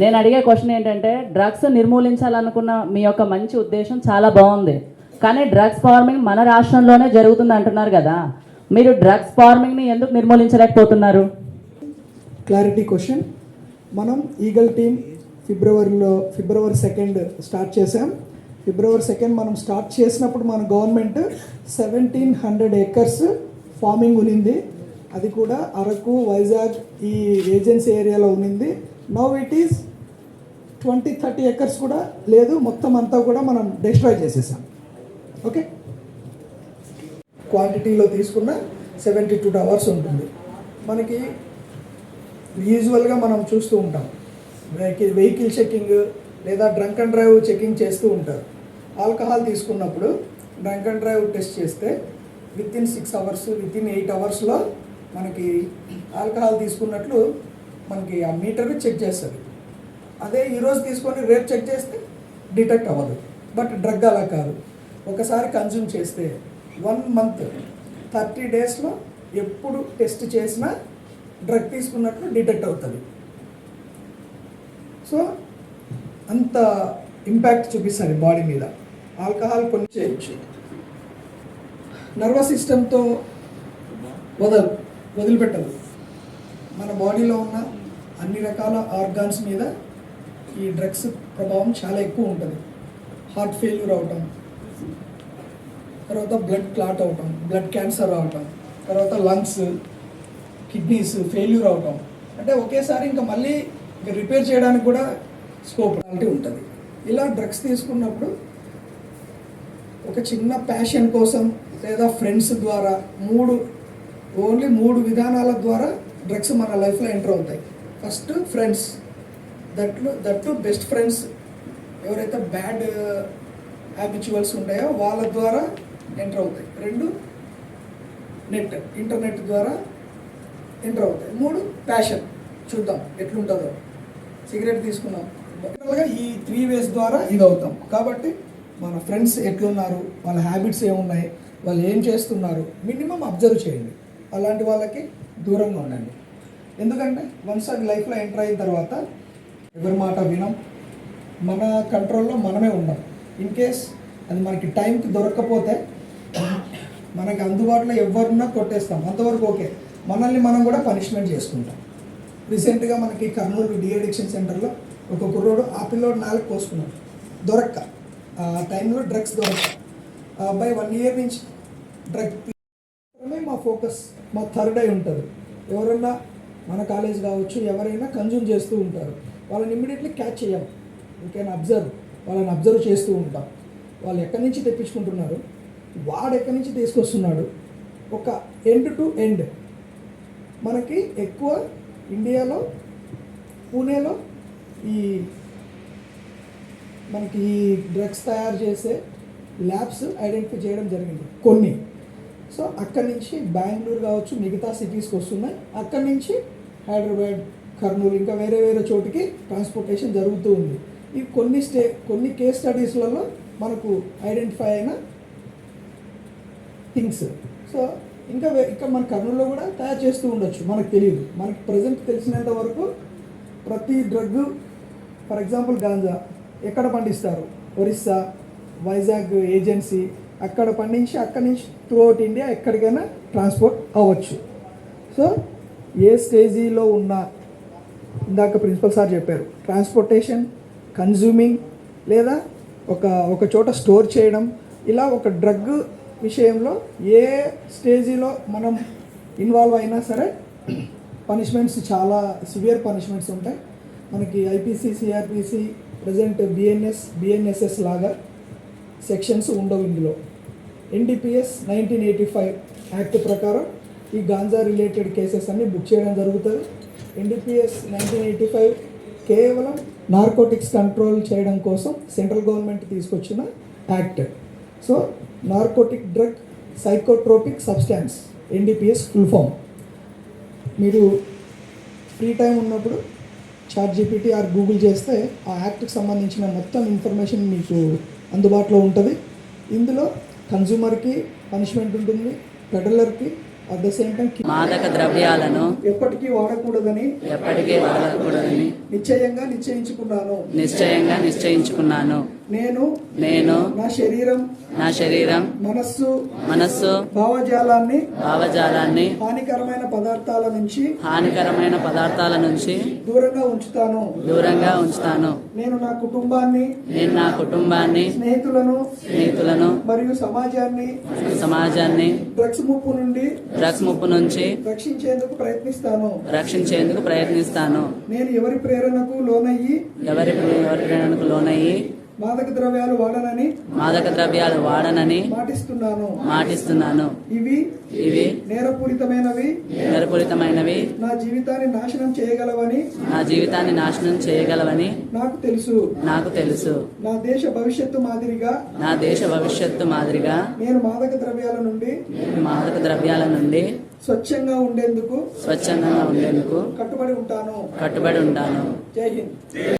నేను అడిగే క్వశ్చన్ ఏంటంటే డ్రగ్స్ నిర్మూలించాలనుకున్న మీ యొక్క మంచి ఉద్దేశం చాలా బాగుంది. కానీ డ్రగ్స్ ఫార్మింగ్ మన రాష్ట్రంలోనే జరుగుతుంది అంటున్నారు కదా. మీరు డ్రగ్స్ ఫార్మింగ్ని ఎందుకు నిర్మూలించలేకపోతున్నారు? క్లారిటీ క్వశ్చన్ మనం ఈగల్ టీమ్ ఫిబ్రవరిలో ఫిబ్రవరి సెకండ్ స్టార్ట్ చేసాం ఫిబ్రవరి సెకండ్ మనం స్టార్ట్ చేసినప్పుడు మన government seventeen hundred acres farming ఉనింది. అది కూడా అరకు వైజాగ్ ఈ ఏజెన్సీ ఏరియాలో ఉనింది. Now it is twenty thirty acres కూడా లేదు. మొత్తం అంతా కూడా మనం డిస్ట్రాయ్ చేసేసాం. ఓకే క్వాంటిటీలో తీసుకున్న సెవెంటీ టూ అవర్స్ ఉంటుంది. మనకి యూజువల్గా మనం చూస్తూ ఉంటాం. వెహికల్ వెహికల్ చెక్కింగ్ లేదా డ్రంక్ అండ్ డ్రైవ్ చెకింగ్ చేస్తూ ఉంటారు. ఆల్కహాల్ తీసుకున్నప్పుడు డ్రంక్ అండ్ డ్రైవ్ టెస్ట్ చేస్తే within six hours within eight అవర్స్లో మనకి ఆల్కహాల్ తీసుకున్నట్లు మనకి ఆ మీటర్ చెక్ చేస్తుంది. అదే ఈరోజు తీసుకొని రేపు చెక్ చేస్తే డిటెక్ట్ అవ్వదు. బట్ డ్రగ్ అలా కాదు. ఒకసారి కన్జ్యూమ్ చేస్తే వన్ మంత్ థర్టీ డేస్లో ఎప్పుడు టెస్ట్ చేసినా డ్రగ్ తీసుకున్నట్లు డిటెక్ట్ అవుతుంది. సో అంత ఇంపాక్ట్ చూపిస్తుంది బాడీ మీద. ఆల్కహాల్ కొన్ని చేయొచ్చు. నర్వస్ సిస్టంతో వదలు వదిలిపెట్టదు. మన బాడీలో ఉన్న అన్ని రకాల ఆర్గాన్స్ మీద ఈ డ్రగ్స్ ప్రభావం చాలా ఎక్కువ ఉంటుంది. హార్ట్ ఫెయిల్యూర్ అవటం తర్వాత బ్లడ్ క్లాట్ అవటం బ్లడ్ క్యాన్సర్ అవటం తర్వాత లంగ్స్ కిడ్నీస్ ఫెయిల్యూర్ అవటం. అంటే ఒకేసారి ఇంకా మళ్ళీ ఇంకా రిపేర్ చేయడానికి కూడా స్కోప్ అలాంటి ఉంటుంది. ఇలా డ్రగ్స్ తీసుకున్నప్పుడు ఒక చిన్న ప్యాషన్ కోసం లేదా ఫ్రెండ్స్ ద్వారా మూడు ఓన్లీ మూడు విధానాల ద్వారా డ్రగ్స్ మన లైఫ్లో ఎంటర్ అవుతాయి. First friends. దట్లో that best friends. ఎవరైతే బ్యాడ్ హ్యాబిచువల్స్ ఉంటాయో వాళ్ళ ద్వారా ఎంటర్ అవుతాయి. రెండు నెట్ ఇంటర్నెట్ ద్వారా ఎంటర్ అవుతాయి. మూడు ప్యాషన్. చూద్దాం ఎట్లుంటుందో. సిగరెట్ తీసుకున్నాం. జనరల్గా ఈ త్రీ వేస్ ద్వారా ఇది అవుతాం కాబట్టి మన ఫ్రెండ్స్ ఎట్లున్నారు? వాళ్ళ హ్యాబిట్స్ ఏమున్నాయి? వాళ్ళు ఏం చేస్తున్నారు? మినిమం అబ్జర్వ్ చేయండి. అలాంటి వాళ్ళకి దూరంగా ఉండండి. ఎందుకంటే వన్స్ అది లైఫ్లో ఎంటర్ అయిన తర్వాత ఎవరి మాట వినం. మన కంట్రోల్లో మనమే ఉండం. ఇన్ కేస్ అది మనకి టైంకి దొరకకపోతే మనకి అందుబాటులో ఎవరున్నా కొట్టేస్తాం. అంతవరకు ఓకే. మనల్ని మనం కూడా పనిష్మెంట్ చేసుకుంటాం. రీసెంట్గా మనకి కర్నూలు డిఅడిక్షన్ సెంటర్లో ఒక కుర్రోడు ఆ పిల్లోడు నాలుగు పోసుకున్నాడు దొరక్క. ఆ టైంలో డ్రగ్స్ దొరక్క. ఆ అబ్బాయి వన్ ఇయర్ నుంచి డ్రగ్ మాత్రమే మా ఫోకస్ మా థర్డ్ అయి ఉంటుంది. ఎవరన్నా మన కాలేజ్ కావచ్చు ఎవరైనా కన్జ్యూమ్ చేస్తూ ఉంటారు. వాళ్ళని ఇమ్మీడియట్లీ క్యాచ్ చేయం. ఇంకేనా అబ్జర్వ్ వాళ్ళని అబ్జర్వ్ చేస్తూ ఉంటాం. వాళ్ళు ఎక్కడి నుంచి తెప్పించుకుంటున్నారు? వాడు ఎక్కడి నుంచి తీసుకొస్తున్నాడు? ఒక ఎండ్ టు ఎండ్ మనకి ఎక్కువ ఇండియాలో పూణేలో ఈ మనకి ఈ డ్రగ్స్ తయారు చేసే ల్యాబ్స్ ఐడెంటిఫై చేయడం జరిగింది. కొన్ని. సో అక్కడి నుంచి బెంగళూరు కావచ్చు మిగతా సిటీస్కి వస్తున్నాయి అక్కడి నుంచి హైదరాబాద్ కర్నూలు ఇంకా వేరే వేరే చోటికి ట్రాన్స్పోర్టేషన్ జరుగుతూ ఉంది. ఈ కొన్ని స్టే కొన్ని కేస్ స్టడీస్లలో మనకు ఐడెంటిఫై అయిన థింగ్స్ సో ఇంకా ఇంకా మన కర్నూలులో కూడా తయారు చేస్తూ ఉండొచ్చు. మనకు తెలియదు. మనకి ప్రజెంట్ తెలిసినంత వరకు ప్రతి డ్రగ్ ఫర్ ఎగ్జాంపుల్ గాంజా ఎక్కడ పండిస్తారు? ఒరిస్సా వైజాగ్ ఏజెన్సీ అక్కడ పండించి అక్కడి నుంచి త్రూ అవుట్ ఇండియా ఎక్కడికైనా ట్రాన్స్పోర్ట్ అవ్వచ్చు. సో ఏ స్టేజీలో ఉన్న ఇందాక ప్రిన్సిపల్ సార్ చెప్పారు ట్రాన్స్పోర్టేషన్ కన్జ్యూమింగ్ లేదా ఒక ఒక చోట స్టోర్ చేయడం ఇలా ఒక డ్రగ్ విషయంలో ఏ స్టేజీలో మనం ఇన్వాల్వ్ అయినా సరే పనిష్మెంట్స్ చాలా సివియర్ పనిష్మెంట్స్ ఉంటాయి. మనకి IPC CrPC present BNS BNSS లాగా సెక్షన్స్ ఉండవు ఇందులో. NDPS nineteen eighty five act ప్రకారం ఈ గాంజా రిలేటెడ్ కేసెస్ అన్ని బుక్ చేయడం జరుగుతుంది. ఎన్డీపీఎస్ నైన్టీన్ ఎయిటీ ఫైవ్ కేవలం నార్కోటిక్స్ కంట్రోల్ చేయడం కోసం సెంట్రల్ గవర్నమెంట్ తీసుకొచ్చిన act so narcotic drug psychotropic substance NDPS full form మీరు ఫ్రీ టైం ఉన్నప్పుడు చాట్ జీపీటీ ఆర్ గూగుల్ చేస్తే ఆ యాక్ట్కి సంబంధించిన మొత్తం ఇన్ఫర్మేషన్ మీకు అందుబాటులో ఉంటుంది. ఇందులో కన్జ్యూమర్కి పనిష్మెంట్ ఉంటుంది పెడలర్కి అట్ ద సేమ్ టైం మాదక ద్రవ్యాలను ఎప్పటికీ వాడకూడదని ఎప్పటికీ వదలకూడదని నిశ్చయంగా నిశ్చయించుకున్నాను. నిశ్చయంగా నిశ్చయించుకున్నాను. నేను నేను నా శరీరం నా శరీరం మనస్సు మనస్సు భావజాలాన్ని భావజాలాన్ని హానికరమైన పదార్థాల నుంచి హానికరమైన పదార్థాల నుంచి దూరంగా ఉంచుతాను. దూరంగా ఉంచుతాను. నేను నా కుటుంబాన్ని నేను నా కుటుంబాన్ని స్నేహితులను స్నేహితులను మరియు సమాజాన్ని సమాజాన్ని డ్రగ్స్ ముప్పు నుండి డ్రగ్స్ ముప్పు నుంచి రక్షించేందుకు ప్రయత్నిస్తాను. రక్షించేందుకు ప్రయత్నిస్తాను. నేను ఎవరి ప్రేరణకు లోనయ్యి ఎవరి ఎవరి ప్రేరణకు లోనయ్యి మాదక ద్రవ్యాలు వాడనని మాదక ద్రవ్యాలు వాడనని మాటిస్తున్నాను. మాటిస్తున్నాను. ఇవి ఇవి నేరపూరితమైనవి. నిరపూరితమైనవి. నా జీవితాన్ని నాశనం చేయగలవని నా జీవితాన్ని నాశనం చేయగలవని నాకు తెలుసు. నాకు తెలుసు. నా దేశ భవిష్యత్తు మాదిరిగా నా దేశ భవిష్యత్తు మాదిరిగా నేను మాదక ద్రవ్యాల నుండి మాదక ద్రవ్యాల నుండి స్వచ్ఛంగా ఉండేందుకు స్వచ్ఛందంగా ఉండేందుకు కట్టుబడి ఉంటాను. కట్టుబడి ఉంటాను. జై హింద్.